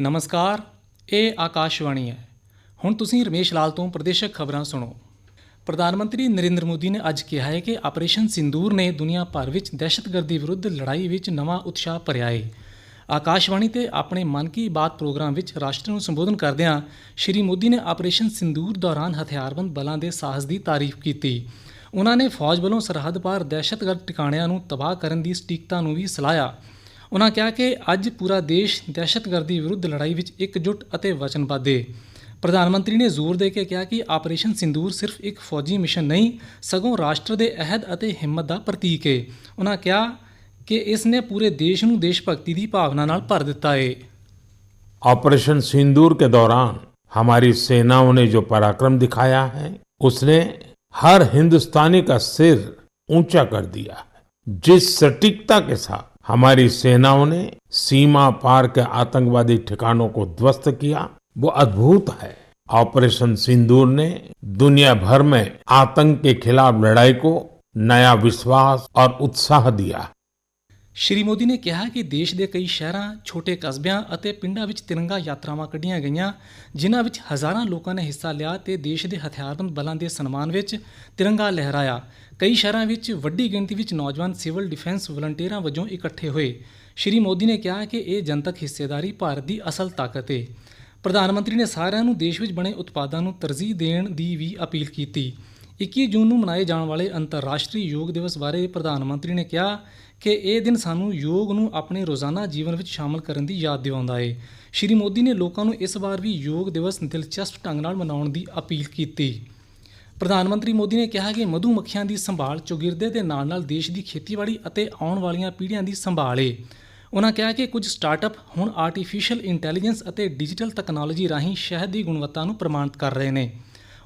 ਨਮਸਕਾਰ, ਇਹ ਆਕਾਸ਼ਵਾਣੀ ਹੈ। ਹੁਣ ਤੁਸੀਂ ਰਮੇਸ਼ ਲਾਲ ਤੋਂ ਪ੍ਰਦੇਸ਼ਕ ਖਬਰਾਂ ਸੁਣੋ। ਪ੍ਰਧਾਨ ਮੰਤਰੀ ਨਰਿੰਦਰ ਮੋਦੀ ਨੇ ਅੱਜ ਕਿਹਾ ਹੈ ਕਿ ਆਪਰੇਸ਼ਨ ਸਿੰਦੂਰ ਨੇ ਦੁਨੀਆ ਭਰ ਵਿੱਚ ਦਹਿਸ਼ਤਗਰਦੀ ਵਿਰੁੱਧ ਲੜਾਈ ਵਿੱਚ ਨਵਾਂ ਉਤਸ਼ਾਹ ਭਰਿਆ ਹੈ। ਆਕਾਸ਼ਵਾਣੀ ਤੇ ਆਪਣੇ ਮਨ ਕੀ ਬਾਤ ਪ੍ਰੋਗਰਾਮ ਵਿੱਚ ਰਾਸ਼ਟਰ ਨੂੰ ਸੰਬੋਧਨ ਕਰਦਿਆਂ ਸ਼੍ਰੀ ਮੋਦੀ ਨੇ ਆਪਰੇਸ਼ਨ ਸਿੰਦੂਰ ਦੌਰਾਨ ਹਥਿਆਰਬੰਦ ਬਲਾਂ ਦੇ ਸਾਹਸ ਦੀ ਤਾਰੀਫ ਕੀਤੀ। ਉਹਨਾਂ ਨੇ ਫੌਜ ਵੱਲੋਂ ਸਰਹੱਦ ਪਾਰ ਦਹਿਸ਼ਤਗਰਦ ਟਿਕਾਣਿਆਂ ਨੂੰ ਤਬਾਹ ਕਰਨ ਦੀ ਸਟੀਕਤਾ ਨੂੰ ਵੀ ਸਲਾਹਿਆ। ਉਹਨਾਂ ਕਿਹਾ ਕਿ ਅੱਜ ਪੂਰਾ ਦੇਸ਼ ਦਹਿਸ਼ਤਗਰਦੀ ਵਿਰੁੱਧ ਲੜਾਈ ਵਿੱਚ ਇਕਜੁੱਟ ਅਤੇ ਵਚਨਬੱਧ ਹੈ ਪ੍ਰਧਾਨ ਮੰਤਰੀ ਨੇ ਜ਼ੋਰ ਦੇ ਕੇ ਕਿਹਾ ਕਿ ਆਪਰੇਸ਼ਨ ਸਿੰਦੂਰ ਸਿਰਫ ਇੱਕ ਫੌਜੀ ਮਿਸ਼ਨ ਨਹੀਂ ਸਗੋਂ ਰਾਸ਼ਟਰ ਦੇ ਅਹਿਦ ਅਤੇ ਹਿੰਮਤ ਦਾ ਪ੍ਰਤੀਕ ਹੈ ਉਹਨਾਂ ਕਿਹਾ ਕਿ ਇਸ ਨੇ ਪੂਰੇ ਦੇਸ਼ ਨੂੰ ਦੇਸ਼ ਭਗਤੀ ਦੀ ਭਾਵਨਾ ਨਾਲ ਭਰ ਦਿੱਤਾ ਹੈ ऑपरेशन सिंदूर के दौरान हमारी सेनाओं ने जो पराक्रम दिखाया है उसने हर हिंदुस्तानी का सिर ऊंचा कर दिया है जिस सटीकता के साथ हमारी सेनाओं ने सीमा पार के आतंकवादी ठिकानों को ध्वस्त किया। वो अद्भुत है। ऑपरेशन सिंदूर ने दुनिया भर में आतंक के खिलाफ लड़ाई को नया विश्वास और उत्साह दिया। ਸ਼੍ਰੀ ਮੋਦੀ ਨੇ ਕਿਹਾ ਕਿ ਦੇਸ਼ ਦੇ ਕਈ ਸ਼ਹਿਰਾਂ, ਛੋਟੇ ਕਸਬਿਆਂ ਅਤੇ ਪਿੰਡਾਂ ਵਿੱਚ ਤਿਰੰਗਾ ਯਾਤਰਾਵਾਂ ਕੱਢੀਆਂ ਗਈਆਂ, ਜਿਨ੍ਹਾਂ ਵਿੱਚ ਹਜ਼ਾਰਾਂ ਲੋਕਾਂ ਨੇ ਹਿੱਸਾ ਲਿਆ ਤੇ ਦੇਸ਼ ਦੇ ਹਥਿਆਰਬੰਦ ਬਲਾਂ ਦੇ ਸਨਮਾਨ ਵਿੱਚ ਤਿਰੰਗਾ ਲਹਿਰਾਇਆ। ਕਈ ਸ਼ਹਿਰਾਂ ਵਿੱਚ ਵੱਡੀ ਗਿਣਤੀ ਵਿੱਚ ਨੌਜਵਾਨ ਸਿਵਲ ਡਿਫੈਂਸ ਵਲੰਟੀਅਰਾਂ ਵਜੋਂ ਇਕੱਠੇ ਹੋਏ। ਸ਼੍ਰੀ ਮੋਦੀ ਨੇ ਕਿਹਾ ਕਿ ਇਹ ਜਨਤਕ ਹਿੱਸੇਦਾਰੀ ਭਾਰਤ ਦੀ ਅਸਲ ਤਾਕਤ ਹੈ ਪ੍ਰਧਾਨ ਮੰਤਰੀ ਨੇ ਸਾਰਿਆਂ ਨੂੰ ਦੇਸ਼ ਵਿੱਚ ਬਣੇ ਉਤਪਾਦਾਂ ਨੂੰ ਤਰਜੀਹ ਦੇਣ ਦੀ ਵੀ ਅਪੀਲ ਕੀਤੀ। 21 ਜੂਨ ਨੂੰ ਮਨਾਏ ਜਾਣ ਵਾਲੇ ਅੰਤਰਰਾਸ਼ਟਰੀ ਯੋਗ ਦਿਵਸ ਬਾਰੇ ਪ੍ਰਧਾਨ ਮੰਤਰੀ ਨੇ ਕਿਹਾ ਕਿ ਇਹ ਦਿਨ ਸਾਨੂੰ ਯੋਗ ਨੂੰ ਆਪਣੇ ਰੋਜ਼ਾਨਾ ਜੀਵਨ ਵਿੱਚ ਸ਼ਾਮਲ ਕਰਨ ਦੀ ਯਾਦ ਦਿਵਾਉਂਦਾ ਹੈ ਸ਼੍ਰੀ ਮੋਦੀ ਨੇ ਲੋਕਾਂ ਨੂੰ ਇਸ ਵਾਰ ਵੀ ਯੋਗ ਦਿਵਸ ਦਿਲਚਸਪ ਢੰਗ ਨਾਲ ਮਨਾਉਣ ਦੀ ਅਪੀਲ ਕੀਤੀ। ਪ੍ਰਧਾਨ ਮੰਤਰੀ ਮੋਦੀ ਨੇ ਕਿਹਾ ਕਿ ਮਧੂ ਮੱਖੀਆਂ ਦੀ ਸੰਭਾਲ ਚੌਗਿਰਦੇ ਦੇ ਨਾਲ-ਨਾਲ ਦੇਸ਼ ਦੀ ਖੇਤੀਬਾੜੀ ਅਤੇ ਆਉਣ ਵਾਲੀਆਂ ਪੀੜ੍ਹੀਆਂ ਦੀ ਸੰਭਾਲ ਏ। ਉਹਨਾਂ ਕਿਹਾ ਕਿ ਕੁਝ ਸਟਾਰਟਅਪ ਹੁਣ ਆਰਟੀਫੀਸ਼ੀਅਲ ਇੰਟੈਲੀਜੈਂਸ ਅਤੇ ਡਿਜੀਟਲ ਤਕਨਾਲੋਜੀ ਰਾਹੀਂ ਸ਼ਹਿਦ ਦੀ ਗੁਣਵੱਤਾ ਨੂੰ ਪ੍ਰਮਾਣਿਤ ਕਰ ਰਹੇ ਨੇ।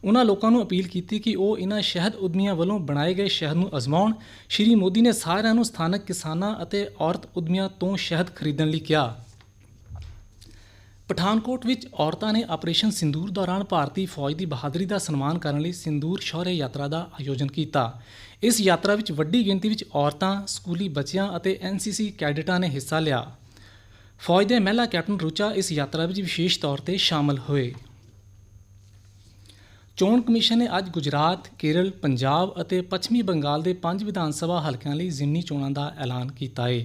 ਉਹਨਾਂ ਲੋਕਾਂ ਨੂੰ ਅਪੀਲ ਕੀਤੀ ਕਿ ਉਹ ਇਹਨਾਂ ਸ਼ਹਿਦ ਉਦਮੀਆਂ ਵੱਲੋਂ ਬਣਾਏ ਗਏ ਸ਼ਹਿਦ ਨੂੰ ਅਜ਼ਮਾਉਣ। ਸ਼੍ਰੀ ਮੋਦੀ ਨੇ ਸਾਰਿਆਂ ਨੂੰ ਸਥਾਨਕ ਕਿਸਾਨਾਂ ਅਤੇ ਔਰਤ ਉਦਮੀਆਂ ਤੋਂ ਸ਼ਹਿਦ ਖਰੀਦਣ ਲਈ ਕਿਹਾ। ਪਠਾਨਕੋਟ ਵਿੱਚ ਔਰਤਾਂ ਨੇ ਆਪਰੇਸ਼ਨ ਸਿੰਦੂਰ ਦੌਰਾਨ ਭਾਰਤੀ ਫੌਜ ਦੀ ਬਹਾਦਰੀ ਦਾ ਸਨਮਾਨ ਕਰਨ ਲਈ ਸਿੰਦੂਰ ਸ਼ੌਰਯ ਯਾਤਰਾ ਦਾ ਆਯੋਜਨ ਕੀਤਾ। ਇਸ ਯਾਤਰਾ ਵਿੱਚ ਵੱਡੀ ਗਿਣਤੀ ਵਿੱਚ ਔਰਤਾਂ, ਸਕੂਲੀ ਬੱਚਿਆਂ ਅਤੇ ਐਨਸੀਸੀ ਕੈਡਟਾਂ ਨੇ ਹਿੱਸਾ ਲਿਆ। ਫੌਜ ਦੇ ਮਹਿਲਾ ਕੈਪਟਨ ਰੁਚਾ ਇਸ ਯਾਤਰਾ ਵਿੱਚ ਵਿਸ਼ੇਸ਼ ਤੌਰ ਤੇ ਸ਼ਾਮਲ ਹੋਏ। ਚੋਣ ਕਮਿਸ਼ਨ ਨੇ ਅੱਜ ਗੁਜਰਾਤ, ਕੇਰਲ, ਪੰਜਾਬ ਅਤੇ ਪੱਛਮੀ ਬੰਗਾਲ ਦੇ ਪੰਜ ਵਿਧਾਨ ਸਭਾ ਹਲਕਿਆਂ ਲਈ ਜ਼ਿਮਨੀ ਚੋਣਾਂ ਦਾ ਐਲਾਨ ਕੀਤਾ ਹੈ।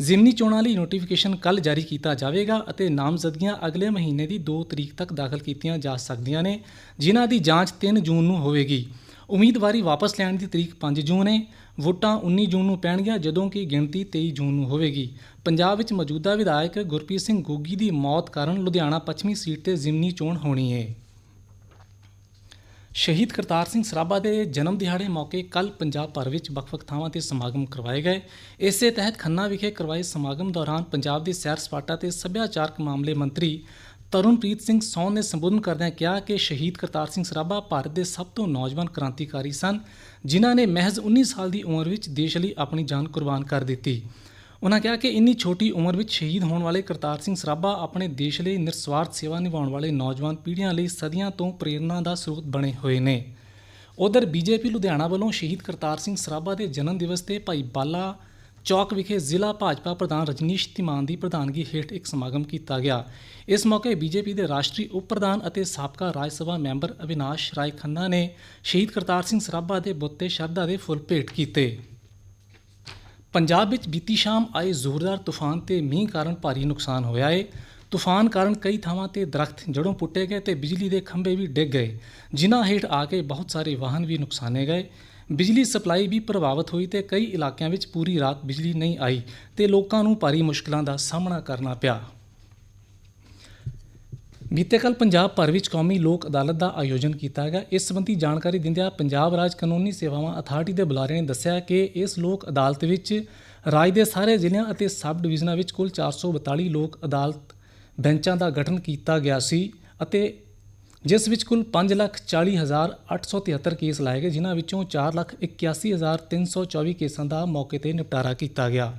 ਜ਼ਿਮਨੀ ਚੋਣਾਂ ਲਈ ਨੋਟੀਫਿਕੇਸ਼ਨ ਕੱਲ ਜਾਰੀ ਕੀਤਾ ਜਾਵੇਗਾ ਅਤੇ ਨਾਮਜ਼ਦਗੀਆਂ ਅਗਲੇ ਮਹੀਨੇ ਦੀ 2 ਤਰੀਕ ਤੱਕ ਦਾਖਲ ਕੀਤੀਆਂ ਜਾ ਸਕਦੀਆਂ ਨੇ ਜਿਨ੍ਹਾਂ ਦੀ ਜਾਂਚ 3 ਜੂਨ ਨੂੰ ਹੋਵੇਗੀ। ਉਮੀਦਵਾਰੀ ਵਾਪਸ ਲੈਣ ਦੀ ਤਰੀਕ 5 ਜੂਨ ਹੈ। ਵੋਟਾਂ 19 ਜੂਨ ਨੂੰ ਪੈਣਗੀਆਂ ਜਦੋਂ ਕਿ ਗਿਣਤੀ 23 ਜੂਨ ਨੂੰ ਹੋਵੇਗੀ। ਪੰਜਾਬ ਵਿੱਚ ਮੌਜੂਦਾ ਵਿਧਾਇਕ ਗੁਰਪ੍ਰੀਤ ਸਿੰਘ ਗੋਗੀ ਦੀ ਮੌਤ ਕਾਰਨ ਲੁਧਿਆਣਾ ਪੱਛਮੀ ਸੀਟ ਤੇ ਜ਼ਿਮਨੀ ਚੋਣ ਹੋਣੀ ਹੈ। ਸ਼ਹੀਦ ਕਰਤਾਰ ਸਿੰਘ ਸਰਾਭਾ ਦੇ ਜਨਮ ਦਿਹਾੜੇ ਮੌਕੇ ਕੱਲ ਪੰਜਾਬ ਭਰ ਵਿੱਚ ਵੱਖ-ਵੱਖ ਥਾਵਾਂ ਤੇ ਸਮਾਗਮ ਕਰਵਾਏ ਗਏ। ਇਸੇ ਤਹਿਤ ਖੰਨਾ ਵਿਖੇ ਕਰਵਾਏ ਸਮਾਗਮ ਦੌਰਾਨ ਪੰਜਾਬ ਦੇ ਸੈਰ ਸਪਾਟਾ ਤੇ ਸੱਭਿਆਚਾਰਕ ਮਾਮਲੇ ਮੰਤਰੀ ਤਰੁਣਪ੍ਰੀਤ ਸਿੰਘ ਸੌਨ ਨੇ ਸੰਬੋਧਨ ਕਰਦਿਆਂ ਕਿਹਾ ਕਿ ਸ਼ਹੀਦ ਕਰਤਾਰ ਸਿੰਘ ਸਰਾਭਾ ਭਾਰਤ ਦੇ ਸਭ ਤੋਂ ਨੌਜਵਾਨ ਕ੍ਰਾਂਤੀਕਾਰੀ ਸਨ, ਜਿਨ੍ਹਾਂ ਨੇ ਮਹਿਜ਼ 19 ਸਾਲ ਦੀ ਉਮਰ ਵਿੱਚ ਦੇਸ਼ ਲਈ ਆਪਣੀ ਜਾਨ ਕੁਰਬਾਨ ਕਰ ਦਿੱਤੀ। ਉਹਨਾਂ ਕਿਹਾ ਕਿ ਇੰਨੀ ਛੋਟੀ ਉਮਰ ਵਿੱਚ ਸ਼ਹੀਦ ਹੋਣ ਵਾਲੇ ਕਰਤਾਰ ਸਿੰਘ ਸਰਾਭਾ ਆਪਣੇ ਦੇਸ਼ ਲਈ ਨਿਰਸਵਾਰਥ ਸੇਵਾ ਨਿਭਾਉਣ ਵਾਲੇ ਨੌਜਵਾਨ ਪੀੜ੍ਹੀਆਂ ਲਈ ਸਦੀਆਂ ਤੋਂ ਪ੍ਰੇਰਣਾ ਦਾ ਸਰੋਤ ਬਣੇ ਹੋਏ ਨੇ। ਉਧਰ ਬੀਜੇਪੀ ਲੁਧਿਆਣਾ ਵੱਲੋਂ ਸ਼ਹੀਦ ਕਰਤਾਰ ਸਿੰਘ ਸਰਾਭਾ ਦੇ ਜਨਮ ਦਿਵਸ ਤੇ ਭਾਈ ਬਾਲਾ ਚੌਕ ਵਿਖੇ ਜ਼ਿਲ੍ਹਾ ਭਾਜਪਾ ਪ੍ਰਧਾਨ ਰਜਨੀਸ਼ ਤਿਮਾਨ ਦੀ ਪ੍ਰਧਾਨਗੀ ਹੇਠ ਇੱਕ ਸਮਾਗਮ ਕੀਤਾ ਗਿਆ। ਇਸ ਮੌਕੇ ਬੀਜੇਪੀ ਦੇ ਰਾਸ਼ਟਰੀ ਉਪ ਪ੍ਰਧਾਨ ਅਤੇ ਸਾਬਕਾ ਰਾਜ ਸਭਾ ਮੈਂਬਰ ਅਵਿਨਾਸ਼ ਰਾਏ ਖੰਨਾ ਨੇ ਸ਼ਹੀਦ ਕਰਤਾਰ ਸਿੰਘ ਸਰਾਭਾ ਦੇ ਬੁੱਤ ਤੇ ਸ਼ਰਧਾ ਦੇ ਫੁੱਲ ਭੇਟ ਕੀਤੇ। ਪੰਜਾਬ ਵਿੱਚ ਬੀਤੀ ਸ਼ਾਮ ਆਏ ਜ਼ੋਰਦਾਰ ਤੂਫਾਨ ਤੇ ਮੀਂਹ ਕਾਰਨ ਭਾਰੀ ਨੁਕਸਾਨ ਹੋਇਆ ਹੈ ਤੂਫਾਨ ਕਾਰਨ ਕਈ ਥਾਵਾਂ ਤੇ ਦਰਖਤ ਜੜੋਂ ਪੁੱਟੇ ਗਏ ਤੇ ਬਿਜਲੀ ਦੇ ਖੰਭੇ ਵੀ ਡਿੱਗ ਗਏ। ਜਿਨ੍ਹਾਂ ਹੇਠ ਆ ਕੇ ਬਹੁਤ ਸਾਰੇ ਵਾਹਨ ਵੀ ਨੁਕਸਾਨੇ ਗਏ। ਬਿਜਲੀ ਸਪਲਾਈ ਵੀ ਪ੍ਰਭਾਵਿਤ ਹੋਈ ਤੇ ਕਈ ਇਲਾਕਿਆਂ ਵਿੱਚ ਪੂਰੀ ਰਾਤ ਬਿਜਲੀ ਨਹੀਂ ਆਈ ਤੇ ਲੋਕਾਂ ਨੂੰ ਭਾਰੀ ਮੁਸ਼ਕਲਾਂ ਦਾ ਸਾਹਮਣਾ ਕਰਨਾ ਪਿਆ। ਬੀਤੇ ਕੱਲ ਪੰਜਾਬ ਭਰ ਵਿੱਚ ਕੌਮੀ ਲੋਕ ਅਦਾਲਤ ਦਾ ਆਯੋਜਨ ਕੀਤਾ ਗਿਆ। ਇਸ ਸੰਬੰਧੀ ਜਾਣਕਾਰੀ ਦਿੰਦਿਆਂ ਪੰਜਾਬ ਰਾਜ ਕਾਨੂੰਨੀ ਸੇਵਾਵਾਂ ਅਥਾਰਟੀ ਦੇ ਬੁਲਾਰੇ ਨੇ ਦੱਸਿਆ ਕਿ ਇਸ ਲੋਕ ਅਦਾਲਤ ਵਿੱਚ ਰਾਜ ਦੇ ਸਾਰੇ ਜ਼ਿਲ੍ਹਿਆਂ ਅਤੇ ਸਬ ਡਿਵੀਜ਼ਨਾਂ ਵਿੱਚ ਕੁੱਲ 442 ਲੋਕ ਅਦਾਲਤ ਬੈਂਚਾਂ ਦਾ ਗਠਨ ਕੀਤਾ ਗਿਆ ਸੀ ਅਤੇ ਜਿਸ ਵਿੱਚ ਕੁੱਲ 540873 ਕੇਸ ਲਾਏ ਗਏ, ਜਿਨ੍ਹਾਂ ਵਿੱਚੋਂ 481324 ਕੇਸਾਂ ਦਾ ਮੌਕੇ ਤੇ ਨਿਪਟਾਰਾ ਕੀਤਾ ਗਿਆ।